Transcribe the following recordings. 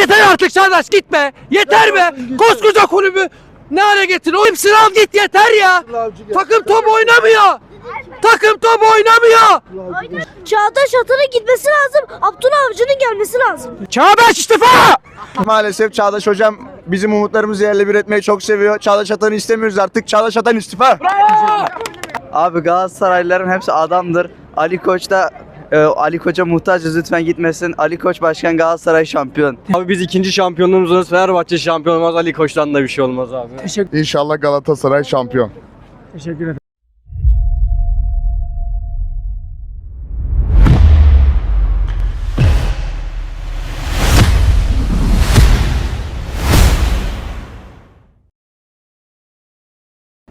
Yeter artık Çağdaş gitme. Yeter be. Koskoca kulübü ne hale getirin? O hepsini al git yeter ya. Takım top oynamıyor. Takım top oynamıyor. Çağdaş Atan'ın gitmesi lazım. Abdullah Avcı'nın gelmesi lazım. Çağdaş istifa. Maalesef Çağdaş hocam bizim umutlarımızı yerle bir etmeyi çok seviyor. Çağdaş Atan'ı istemiyoruz artık. Çağdaş Atan istifa. Abi Galatasaraylıların hepsi adamdır. Ali Koç da e, Ali Koç'a muhtacız lütfen gitmesin. Ali Koç başkan Galatasaray şampiyon. Abi biz ikinci şampiyonluğumuz Fenerbahçe şampiyon olmaz. Ali Koç'tan da bir şey olmaz abi. İnşallah Galatasaray şampiyon. Teşekkür ederim.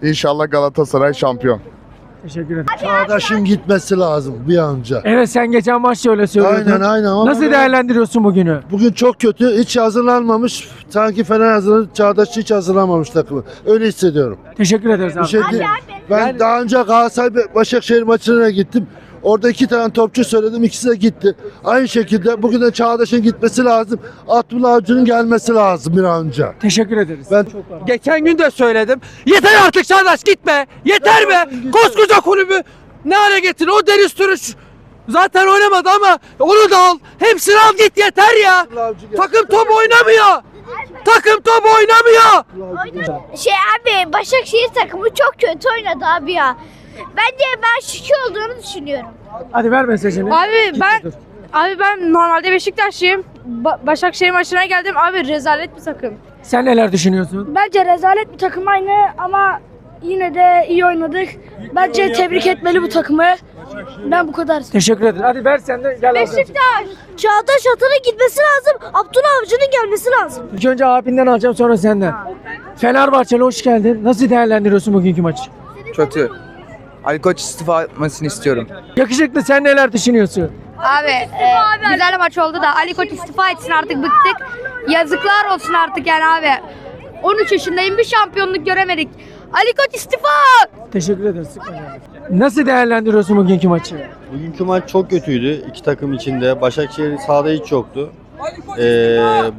İnşallah Galatasaray şampiyon. Teşekkür ederim. Çağdaş'ın gitmesi lazım bir an önce. Evet sen geçen maçta öyle söylüyordun. Aynen aynen. Ama Nasıl ben- değerlendiriyorsun bugünü? Bugün çok kötü. Hiç hazırlanmamış. Sanki Fener hazırlanıp Çağdaş hiç hazırlanmamış takımı. Öyle hissediyorum. Teşekkür ederiz abi. Bir şey değil. Ben daha önce Galatasaray Başakşehir maçına gittim. Orada iki tane topçu söyledim. ikisi de gitti. Aynı şekilde bugün de Çağdaş'ın gitmesi lazım. Abdullah Avcı'nın gelmesi lazım bir an önce. Teşekkür ederiz. Ben Geçen gün de söyledim. Yeter artık Çağdaş gitme. Yeter be. Koskoca kulübü ne hale getirin? O Deniz Türüç zaten oynamadı ama onu da al. Hepsini al git yeter ya. Takım top oynamıyor. Takım top oynamıyor. Şey abi Başakşehir takımı çok kötü oynadı abi ya. Bence ben şike olduğunu düşünüyorum. Hadi ver mesajını. Abi Git ben dur. abi ben normalde Beşiktaşlıyım. Ba- Başakşehir maçına geldim. Abi rezalet bir takım. Sen neler düşünüyorsun? Bence rezalet bir takım aynı ama yine de iyi oynadık. Bence tebrik etmeli bu takımı. Ben bu kadar. Teşekkür ederim. Hadi ver sen de gel abi. Beşiktaş. Çağdaş Atan'ın gitmesi lazım. Abdullah Avcı'nın gelmesi lazım. İlk önce abinden alacağım sonra senden. Fenerbahçeli hoş geldin. Nasıl değerlendiriyorsun bugünkü maçı? Kötü. Ali Koç istifa etmesini istiyorum. Yakışıklı sen neler düşünüyorsun? Abi, e, güzel maç oldu da Ali Koç istifa etsin artık bıktık. Yazıklar olsun artık yani abi. 13 yaşındayım bir şampiyonluk göremedik. Ali Koç istifa! Teşekkür ederiz. Nasıl değerlendiriyorsun bugünkü maçı? Bugünkü maç çok kötüydü. iki takım içinde. Başakşehir sahada hiç yoktu. Ee,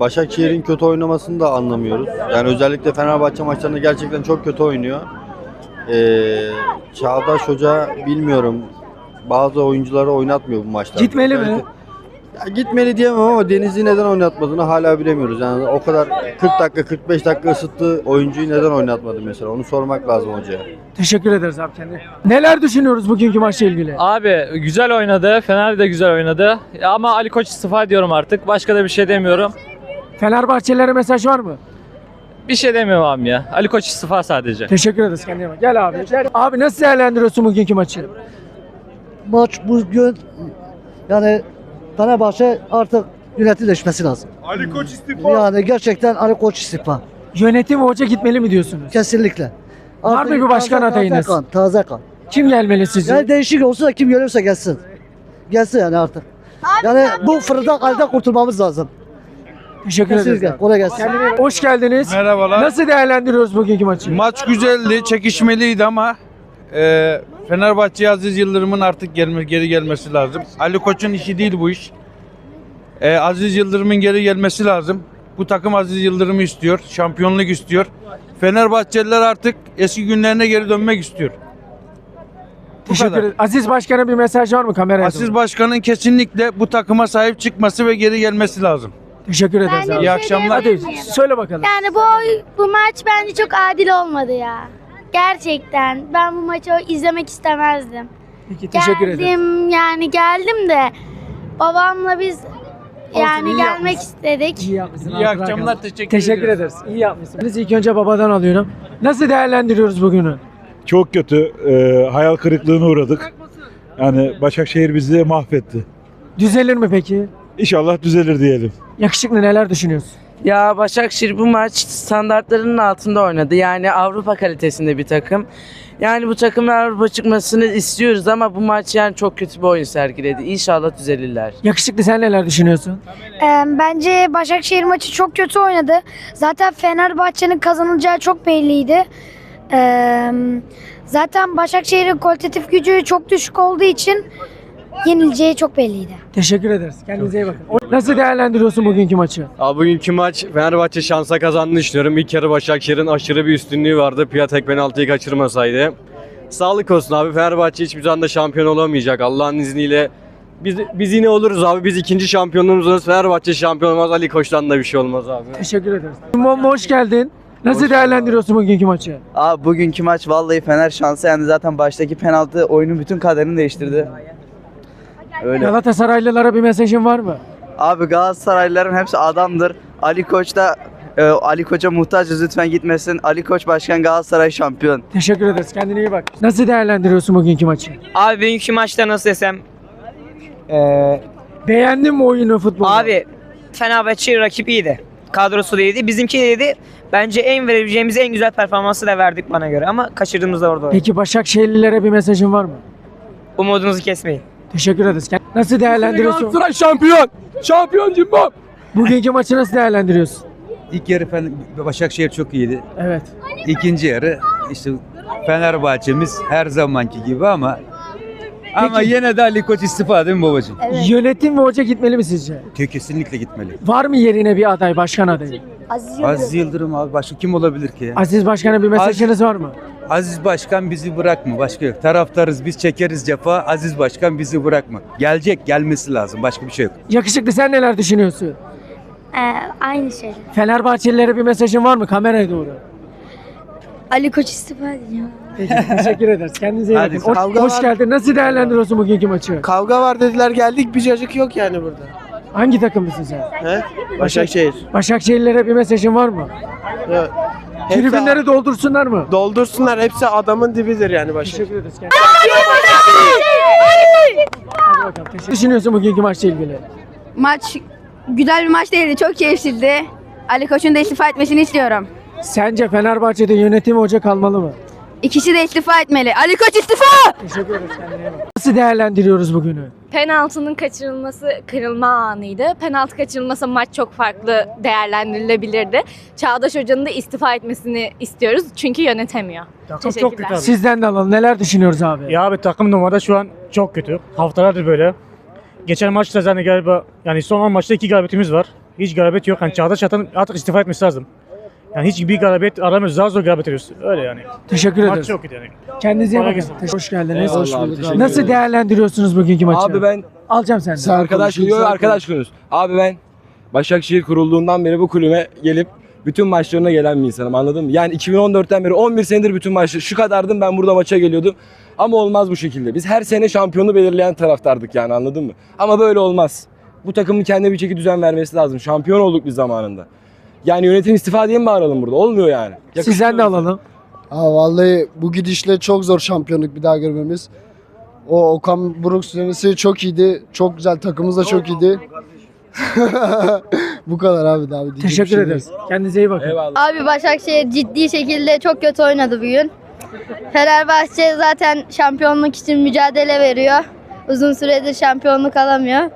Başakşehir'in kötü oynamasını da anlamıyoruz. Yani özellikle Fenerbahçe maçlarında gerçekten çok kötü oynuyor. Ee, Çağdaş Hoca bilmiyorum bazı oyuncuları oynatmıyor bu maçlarda. Gitmeli mi? Ya gitmeli diyemem ama Deniz'i neden oynatmadığını hala bilemiyoruz. Yani o kadar 40 dakika 45 dakika ısıttığı oyuncuyu neden oynatmadı mesela onu sormak lazım hocaya. Teşekkür ederiz abi kendine. Neler düşünüyoruz bugünkü maçla ilgili? Abi güzel oynadı. Fener de güzel oynadı. Ama Ali Koç istifa diyorum artık. Başka da bir şey demiyorum. Fenerbahçelilere mesaj var mı? Bir şey demiyorum abi ya. Ali Koç istifa sadece. Teşekkür ederiz kendine. bak. Gel abi. Gel. Abi nasıl değerlendiriyorsun bugünkü maçı? maç bugün yani Fenerbahçe artık yönetim değişmesi lazım. Ali Koç istifa. Yani gerçekten Ali Koç istifa. Yönetim ve hoca gitmeli mi diyorsunuz? Kesinlikle. Var mı bir başkan taze- adayınız? Taze kan, taze kan. Kim gelmeli sizce? Yani değişik olsa da kim gelirse gelsin. Gelsin yani artık. Yani bu fırından halde kurtulmamız lazım. Teşekkür ederiz. Kolay gelsin. Hoş geldiniz. Merhabalar. Nasıl değerlendiriyoruz bugünkü maçı? Maç güzeldi, çekişmeliydi ama e, Fenerbahçe Aziz Yıldırım'ın artık gelme, geri gelmesi lazım. Ali Koç'un işi değil bu iş. E, Aziz Yıldırım'ın geri gelmesi lazım. Bu takım Aziz Yıldırım'ı istiyor, şampiyonluk istiyor. Fenerbahçeliler artık eski günlerine geri dönmek istiyor. Bu Teşekkür kadar. ederiz. Aziz Başkan'a bir mesaj var mı kameraya? Aziz doğru? Başkan'ın kesinlikle bu takıma sahip çıkması ve geri gelmesi lazım. Teşekkür ederiz Ben de abi. bir İyi şey akşamlar. Hadi söyle bakalım. Yani bu bu maç bence çok adil olmadı ya. Gerçekten ben bu maçı izlemek istemezdim. Peki teşekkür ederiz. geldim yani geldim de babamla biz yani iyi gelmek yapmışsın. istedik. İyi yapmışsın. İyi akşamlar, teşekkür, Teşekkür ederiz. İyi yapmışsın. Biz ilk önce babadan alıyorum. Nasıl değerlendiriyoruz bugünü? Çok kötü. Ee, hayal kırıklığına uğradık. Yani Başakşehir bizi mahvetti. Düzelir mi peki? İnşallah düzelir diyelim. Yakışıklı neler düşünüyorsun? Ya Başakşehir bu maç standartlarının altında oynadı. Yani Avrupa kalitesinde bir takım. Yani bu takımın Avrupa çıkmasını istiyoruz ama bu maç yani çok kötü bir oyun sergiledi. İnşallah düzelirler. Yakışıklı sen neler düşünüyorsun? bence Başakşehir maçı çok kötü oynadı. Zaten Fenerbahçe'nin kazanacağı çok belliydi. zaten Başakşehir'in kolektif gücü çok düşük olduğu için yenileceği çok belliydi. Teşekkür ederiz. Kendinize iyi bakın. Nasıl değerlendiriyorsun bugünkü maçı? Abi bugünkü maç Fenerbahçe şansa kazandığını düşünüyorum. İlk yarı Başakşehir'in aşırı bir üstünlüğü vardı. Piatek penaltıyı kaçırmasaydı. Sağlık olsun abi. Fenerbahçe hiçbir zaman da şampiyon olamayacak. Allah'ın izniyle biz, biz yine oluruz abi. Biz ikinci şampiyonluğumuz oluruz. Fenerbahçe şampiyon olmaz. Ali Koç'tan da bir şey olmaz abi. Teşekkür ederiz. Mom hoş geldin. Nasıl değerlendiriyorsun bugünkü maçı? Abi bugünkü maç vallahi Fener şansı yani zaten baştaki penaltı oyunun bütün kaderini değiştirdi. Öyle. Galatasaraylılara bir mesajın var mı? Abi Galatasaraylıların hepsi adamdır. Ali Koç da e, Ali Koç'a muhtacız lütfen gitmesin. Ali Koç başkan Galatasaray şampiyon. Teşekkür ederiz. Kendine iyi bak. Nasıl değerlendiriyorsun bugünkü maçı? Abi bugünkü maçta nasıl desem Beğendin mi oyunu futbolu? abi Fenerbahçe rakip iyiydi. Kadrosu da iyiydi. Bizimki de iyiydi. Bence en verebileceğimiz en güzel performansı da verdik bana göre ama kaçırdığımız da orada. oldu. Peki Başakşehirlilere bir mesajın var mı? Umudunuzu kesmeyin. Teşekkür ederiz. Nasıl değerlendiriyorsun? Galatasaray şampiyon! Şampiyon Cimbom! Bugünkü maçı nasıl değerlendiriyorsun? İlk yarı Fen- Başakşehir çok iyiydi. Evet. İkinci yarı işte Fenerbahçe'miz her zamanki gibi ama ama yine de Ali Koç istifa değil mi babacığım? Yönetim ve hoca gitmeli mi sizce? Kesinlikle gitmeli. Var mı yerine bir aday, başkan adayı? Aziz Aziz Yıldırım abi başka kim olabilir ki? Aziz Başkan'a bir mesajınız var mı? Aziz Başkan bizi bırakma başka yok. Taraftarız biz çekeriz cefa. Aziz Başkan bizi bırakma. Gelecek gelmesi lazım başka bir şey yok. Yakışıklı sen neler düşünüyorsun? Ee, aynı şey. Fenerbahçelilere bir mesajın var mı kameraya doğru? Ali Koç istifa ediyor. Peki, teşekkür ederiz. Kendinize iyi Hadi, bakın. Hoş, kavga hoş var. geldin. Nasıl değerlendiriyorsun bugünkü maçı? Kavga var dediler geldik bir cacık yok yani burada. Hangi takımlısın sen? He? Başakşehir. Başakşehirlilere bir mesajın var mı? Evet. Hepsi Tribünleri doldursunlar mı? doldursunlar hepsi adamın dibidir yani Başakşehir. Teşekkür ederiz. Hadi bakalım. Teşekkür Ne düşünüyorsun bugünkü maçla ilgili? Maç güzel bir maç değildi. Çok keyifliydi. Ali Koç'un da istifa etmesini istiyorum. Sence Fenerbahçe'de yönetim hoca kalmalı mı? İkisi de istifa etmeli. Ali Koç istifa! Teşekkür ederiz. Kendine iyi bak. Nasıl değerlendiriyoruz bugünü? Penaltının kaçırılması kırılma anıydı. Penaltı kaçırılmasa maç çok farklı değerlendirilebilirdi. Çağdaş Hoca'nın da istifa etmesini istiyoruz çünkü yönetemiyor. Teşekkürler. Sizden de alalım. Neler düşünüyoruz abi? Ya abi takım numara şu an çok kötü. Haftalardır böyle. Geçen maçta zaten galiba yani son 10 maçta 2 galibiyetimiz var. Hiç galibiyet yok. Yani Çağdaş Atan artık istifa etmesi lazım. Yani hiç bir galibiyet aramıyoruz. Daha zor galibiyet ediyoruz. Öyle yani. Teşekkür Maç ederiz. çok kötü yani. Kendinize iyi Kolay bakın. gelsin. Hoş geldiniz. Eyvallah abi, teşekkür Nasıl değerlendiriyorsunuz bugünkü maçı? Abi ben Alacağım senden. Sen arkadaş konuş, yok sen arkadaş konuş. Abi ben Başakşehir kurulduğundan beri bu kulübe gelip bütün maçlarına gelen bir insanım anladın mı? Yani 2014'ten beri 11 senedir bütün maçlar şu kadardım ben burada maça geliyordum. Ama olmaz bu şekilde. Biz her sene şampiyonu belirleyen taraftardık yani anladın mı? Ama böyle olmaz. Bu takımın kendine bir çeki düzen vermesi lazım. Şampiyon olduk biz zamanında. Yani yönetim istifa diye mi bağıralım burada? Olmuyor yani. Sizden de alalım. Ha vallahi bu gidişle çok zor şampiyonluk bir daha görmemiz. O Okan Buruk dönesi çok iyiydi. Çok güzel takımımız da çok iyiydi. bu kadar abi daha bir diyecek bir Teşekkür şey ederiz. Kendinize iyi bakın. Eyvallah. Abi Başakşehir ciddi şekilde çok kötü oynadı bugün. Fenerbahçe zaten şampiyonluk için mücadele veriyor. Uzun süredir şampiyonluk alamıyor.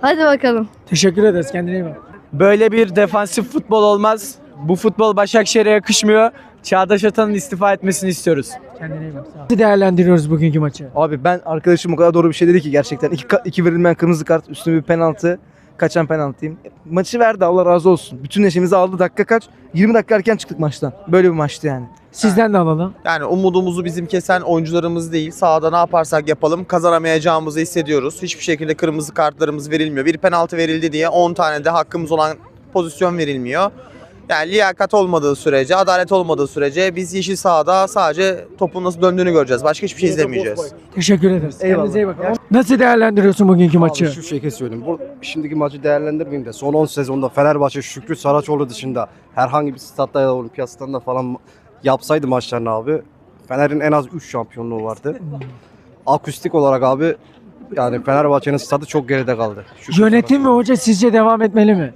Hadi bakalım. Teşekkür ederiz. Kendine iyi bak. Böyle bir defansif futbol olmaz. Bu futbol Başakşehir'e yakışmıyor. Çağdaş Atan'ın istifa etmesini istiyoruz. Kendine iyi bak. Sağ ol. Nasıl değerlendiriyoruz bugünkü maçı? Abi ben arkadaşım o kadar doğru bir şey dedi ki gerçekten. iki, ka- iki verilmeyen kırmızı kart üstüne bir penaltı. Kaçan penaltıyım. Maçı verdi Allah razı olsun. Bütün neşemizi aldı dakika kaç? 20 dakika erken çıktık maçtan. Böyle bir maçtı yani. Sizden de alalım. Yani umudumuzu bizim kesen oyuncularımız değil. Sahada ne yaparsak yapalım kazanamayacağımızı hissediyoruz. Hiçbir şekilde kırmızı kartlarımız verilmiyor. Bir penaltı verildi diye 10 tane de hakkımız olan pozisyon verilmiyor. Yani liyakat olmadığı sürece, adalet olmadığı sürece biz yeşil sahada sadece topun nasıl döndüğünü göreceğiz. Başka hiçbir şey izlemeyeceğiz. Teşekkür ederiz. Eyvallah. Kendinize iyi bakın. Nasıl değerlendiriyorsun bugünkü maçı? Abi şu şekilde söyleyeyim. Bu, şimdiki maçı değerlendirmeyeyim de son 10 sezonda Fenerbahçe Şükrü Saraçoğlu dışında herhangi bir statta ya da olimpiyat stadında falan yapsaydı maçlarını abi Fener'in en az 3 şampiyonluğu vardı. Akustik olarak abi yani Fenerbahçe'nin stadı çok geride kaldı. Şükrü Yönetim ve hoca sizce devam etmeli mi?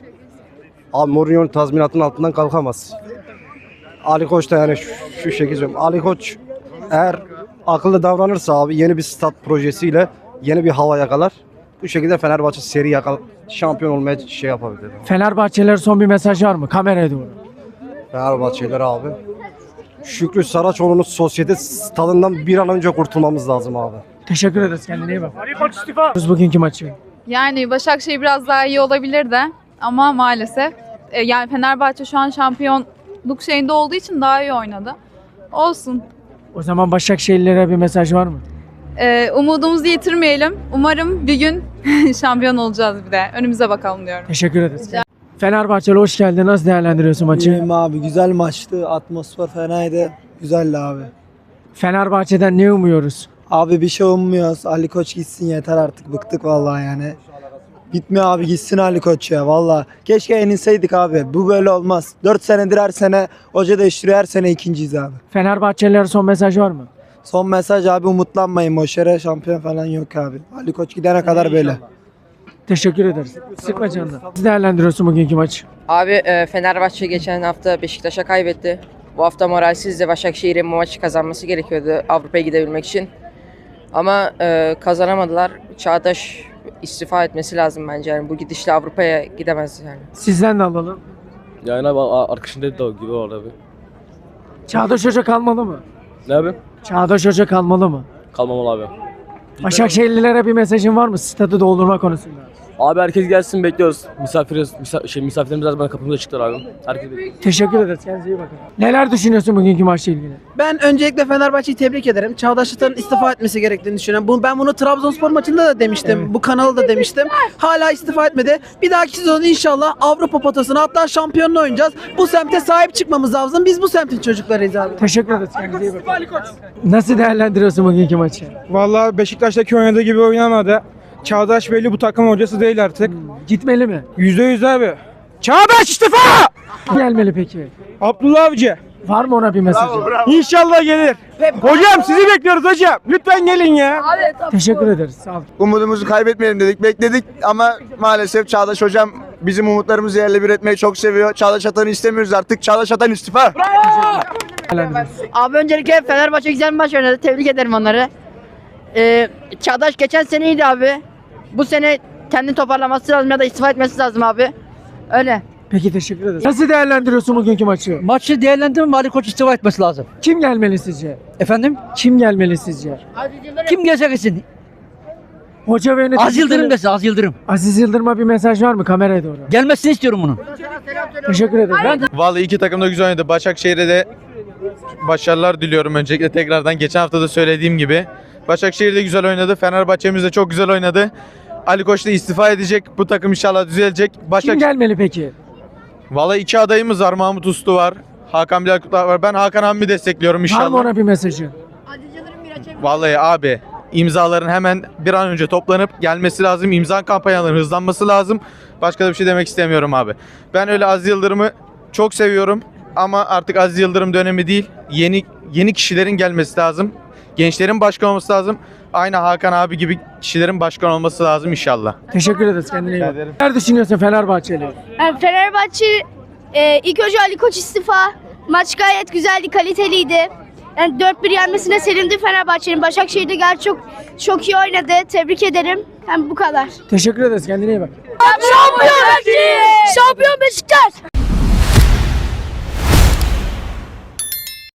Abi Mourinho'nun tazminatının altından kalkamaz. Ali Koç da yani şu, şu şekilde. Ali Koç eğer akıllı davranırsa abi yeni bir stat projesiyle yeni bir hava yakalar. Bu şekilde Fenerbahçe seri yakal şampiyon olmaya şey yapabilir. Fenerbahçelilere son bir mesaj var mı? Kameraya doğru. Fenerbahçeliler abi. Şükrü Saraçoğlu'nun sosyete stadından bir an önce kurtulmamız lazım abi. Teşekkür ederiz. Kendine iyi bak. Ali Koç istifa. Bugünkü maçı. Yani Başakşehir biraz daha iyi olabilirdi ama maalesef e, yani Fenerbahçe şu an şampiyonluk şeyinde olduğu için daha iyi oynadı. Olsun. O zaman Başakşehirlilere bir mesaj var mı? E, umudumuzu yitirmeyelim. Umarım bir gün şampiyon olacağız bir de. Önümüze bakalım diyorum. Teşekkür ederiz. Fenerbahçeli hoş geldin. Nasıl değerlendiriyorsun maçı? İyiyim abi güzel maçtı. Atmosfer fenaydı. Güzeldi abi. Fenerbahçe'den ne umuyoruz? Abi bir şey ummuyoruz. Ali Koç gitsin yeter artık. Bıktık vallahi yani. Bitmiyor abi gitsin Ali Koç ya valla. Keşke yenilseydik abi. Bu böyle olmaz. 4 senedir her sene hoca değiştiriyor her sene ikinciyiz abi. Fenerbahçelilere son mesaj var mı? Son mesaj abi umutlanmayın. Boş yere şampiyon falan yok abi. Ali Koç gidene kadar böyle. Teşekkür ederiz. Sıkma canını. Nasıl değerlendiriyorsun bugünkü maçı? Abi e, Fenerbahçe geçen hafta Beşiktaş'a kaybetti. Bu hafta moralsiz de Başakşehir'in bu maçı kazanması gerekiyordu Avrupa'ya gidebilmek için. Ama e, kazanamadılar. Çağdaş istifa etmesi lazım bence. Yani bu gidişle Avrupa'ya gidemez yani. Sizden de alalım. Yani abi arkadaşın dedi de o gibi orada abi. Çağdaş Hoca kalmalı mı? Ne abi? Çağdaş Hoca kalmalı mı? Kalmamalı abi. Başakşehirlilere bir mesajın var mı stadı doldurma konusunda? Abi herkes gelsin bekliyoruz. Misafiriz, misa- şey, misafirlerimiz her zaman kapımıza çıktılar abi. Herkes bekliyor. Teşekkür ederiz. Kendinize iyi bakın. Neler düşünüyorsun bugünkü maçla ilgili? Ben öncelikle Fenerbahçe'yi tebrik ederim. Çağdaş istifa etmesi gerektiğini düşünüyorum. Bu, ben bunu Trabzonspor maçında da demiştim. Bu kanalda da demiştim. Hala istifa etmedi. Bir dahaki sezon inşallah Avrupa potasına hatta şampiyonluğu oynayacağız. Bu semte sahip çıkmamız lazım. Biz bu semtin çocuklarıyız abi. Teşekkür ederiz. Kendinize iyi bakın. Nasıl değerlendiriyorsun bugünkü maçı? Vallahi Beşiktaş'taki oynadığı gibi oynamadı. Çağdaş belli bu takım hocası değil artık. Gitmeli mi? Yüzde yüz abi. Çağdaş istifa! Gelmeli peki. Abdullah Avcı. Var mı ona bir mesajı? İnşallah gelir. Hocam sizi bekliyoruz hocam. Lütfen gelin ya. Teşekkür ederiz. Sağ ol. Umudumuzu kaybetmeyelim dedik. Bekledik ama maalesef Çağdaş hocam bizim umutlarımızı yerle bir etmeyi çok seviyor. Çağdaş Atan'ı istemiyoruz artık. Çağdaş Atan istifa. Abi öncelikle Fenerbahçe güzel bir maç oynadı. Tebrik ederim onları. Ee, Çağdaş geçen seneydi abi. Bu sene kendini toparlaması lazım ya da istifa etmesi lazım abi. Öyle. Peki teşekkür ederiz. Nasıl değerlendiriyorsun bugünkü maçı? Maçı değerlendirme Ali Koç istifa etmesi lazım. Kim gelmeli sizce? Efendim? Kim gelmeli sizce? Kim gelse gitsin. Hoca ve yöneticileri- Az Yıldırım desin Az Yıldırım. Aziz Yıldırım'a bir mesaj var mı kameraya doğru? Gelmesini istiyorum bunun. Teşekkür ederim. Ben Vallahi iki takım da güzel oynadı. Başakşehir'e de başarılar diliyorum öncelikle tekrardan. Geçen hafta da söylediğim gibi. Başakşehir de güzel oynadı. Fenerbahçe'miz de çok güzel oynadı. Ali Koç da istifa edecek. Bu takım inşallah düzelecek. Başak... Kim gelmeli peki? Vallahi iki adayımız var. Mahmut Uslu var. Hakan Bilal Kutlar var. Ben Hakan abimi destekliyorum Var mı inşallah. ona bir mesajı? Vallahi abi imzaların hemen bir an önce toplanıp gelmesi lazım. İmza kampanyalarının hızlanması lazım. Başka da bir şey demek istemiyorum abi. Ben öyle Aziz Yıldırım'ı çok seviyorum ama artık Aziz Yıldırım dönemi değil. Yeni yeni kişilerin gelmesi lazım. Gençlerin başkan olması lazım. Aynı Hakan abi gibi kişilerin başkan olması lazım inşallah. Teşekkür ederiz. Kendine iyi bak. Neler düşünüyorsun Fenerbahçeli? Yani Fenerbahçe e, ilk önce Ali Koç istifa. Maç gayet güzeldi, kaliteliydi. Yani 4-1 yenmesine sevindim Fenerbahçe'nin. Başakşehir'de gerçi çok çok iyi oynadı. Tebrik ederim. Hem bu kadar. Teşekkür ederiz. Kendine iyi bak. Şampiyon! Şampiyon Beşiktaş!